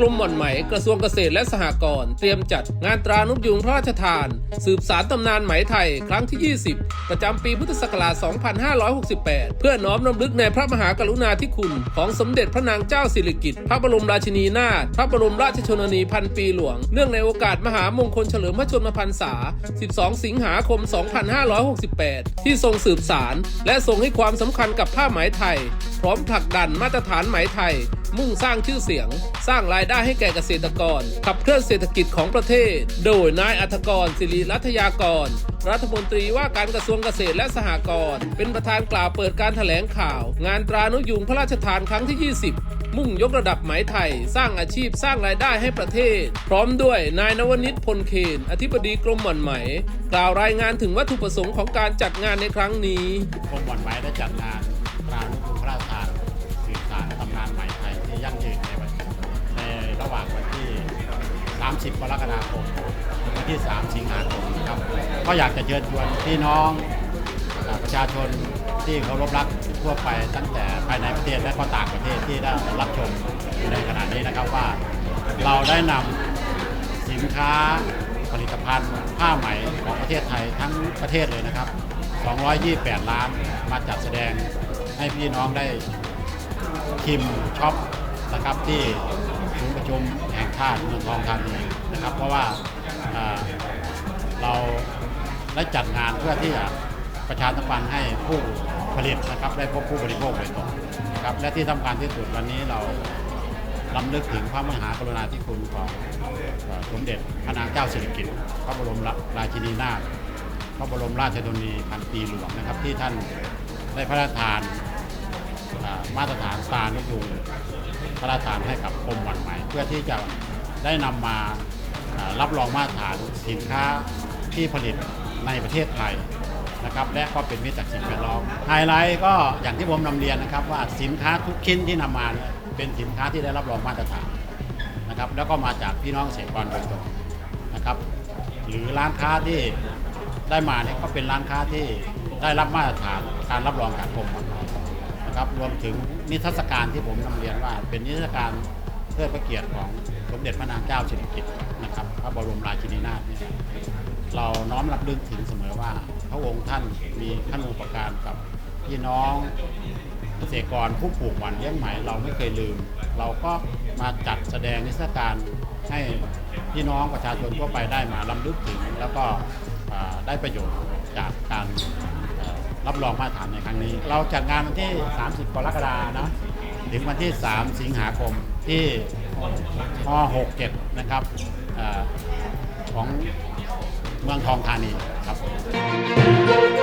กระทรวงเกษตรและสหกรณ์เตรียมจัดงานตรานกยุงพระราชทาน สืบสารตำนานไหมไทย ครั้งที่ 20 ประจำปีพุทธศักราช 2568 เพื่อน้อมรำลึกในพระมหากรุณาธิคุณ ของสมเด็จพระนางเจ้าสิริกิติ์พระบรมราชินีนาถพระบรมราชชนนีพันปีหลวง เนื่องในโอกาสมหามงคลเฉลิมพระชนมพรรษา 12 สิงหาคม 2568 ที่ทรงสืบสารและทรงให้ความสำคัญกับผ้าไหมไทย พร้อมผลักดันมาตรฐานไหมไทย มุ่งสร้างชื่อเสียง สร้างรายได้ให้แก่เกษตรกร ขับเคลื่อนเศรษฐกิจของประเทศ โดยนายอัธกรศิริรัตยากร รัฐมนตรีว่าการกระทรวงเกษตรและสหกรณ์เป็นประธานกล่าวเปิดการถแถลงข่าว งานตรานุยุงพระราชทานครั้งที่ 20มุ่งยกระดับไหมไทย สร้างอาชีพสร้างรายได้ให้ประเทศ พร้อมด้วยนายนวนิตพลเคนอธิบดีกรมหม่อนไหม กล่าวรายงานถึงวัตถุประสงค์ของการจัดงานในครั้งนี้กรมหม่อนไหมได้จัดงานตรานุกรุงพระราชทาน ยั่งยืนในวันในระหว่างวันที่ 30 กรกฎาคมถึงวันที่ 3 สิงหาคมครับ ก็อยากจะเชิญชวนพี่น้องประชาชนที่เคารพรักทั่วไปตั้งแต่ภายในประเทศและก็ต่างประเทศที่ได้รับชมในขณะนี้นะครับว่าเราได้นำสินค้าผลิตภัณฑ์ผ้าไหมของประเทศไทยทั้งประเทศเลยนะครับ 228 ล้านมาจัดแสดงให้พี่น้องได้ชิมช็อป นะครับที่ศูนย์ประชุมแห่งชาติเมืองทองธานีนะครับ เพราะว่าเราได้จัดงานเพื่อที่จะประชาสัมพันธ์ให้ผู้ผลิตนะครับได้พบผู้บริโภคโดยตรงนะครับและที่สำคัญที่สุดวันนี้เราลำลึกถึงพระมหากรุณาธิคุณของสมเด็จพระนางเจ้าสิริกิติ์พระบรมราชินีนาถพระบรมราชชนนีพันปีหลวงนะครับที่ท่านได้พระราชทานมาตรฐานตรานุยูง พระราชทานให้กับกรมหวันไหม่ เพื่อที่จะได้นำมาอ่ารับรองมาตรฐานสินค้าที่ผลิตในประเทศไทยนะครับและก็เป็นมิตรต่อสิ่งแวดล้อมไฮไลท์ก็อย่างที่ผมนำเรียนนะครับว่าสินค้าทุกชิ้นที่นำมาเนี่ยเป็นสินค้าที่ได้รับรองมาตรฐานนะครับแล้วก็มาจากพี่น้องเกษตรกรโดยตรงนะครับหรือร้านค้าที่ได้มาเนี่ยก็เป็นร้านค้าที่ได้รับมาตรฐานการรับรองจากกรม นะครับรวมถึงนิทรรศการที่ผมนำเรียนว่า เป็นนิทรรศการเพื่อพระเกียรติของสมเด็จพระนางเจ้าสิริกิติ์นะครับ พระบรมราชินีนาถเนี่ยเราน้อมรับลึกถึงเสมอว่า พระองค์ท่านมีท่านอุปการกับพี่น้องเกษตรกรผู้ปลูกหวานเลี้ยงไหมเราไม่เคยลืม เราก็มาจัดแสดงนิทรรศการให้พี่น้องประชาชนทั่วไปได้มาลำลึกถึง แล้วก็ได้ประโยชน์จากการ รับรองมาตรฐานในครั้งนี้ เราจัดงานวันที่ 30กรกฎาคมนะถึงวันที่ 3 สิงหาคมที่ม67 นะครับอของเมืองทองธานีครับ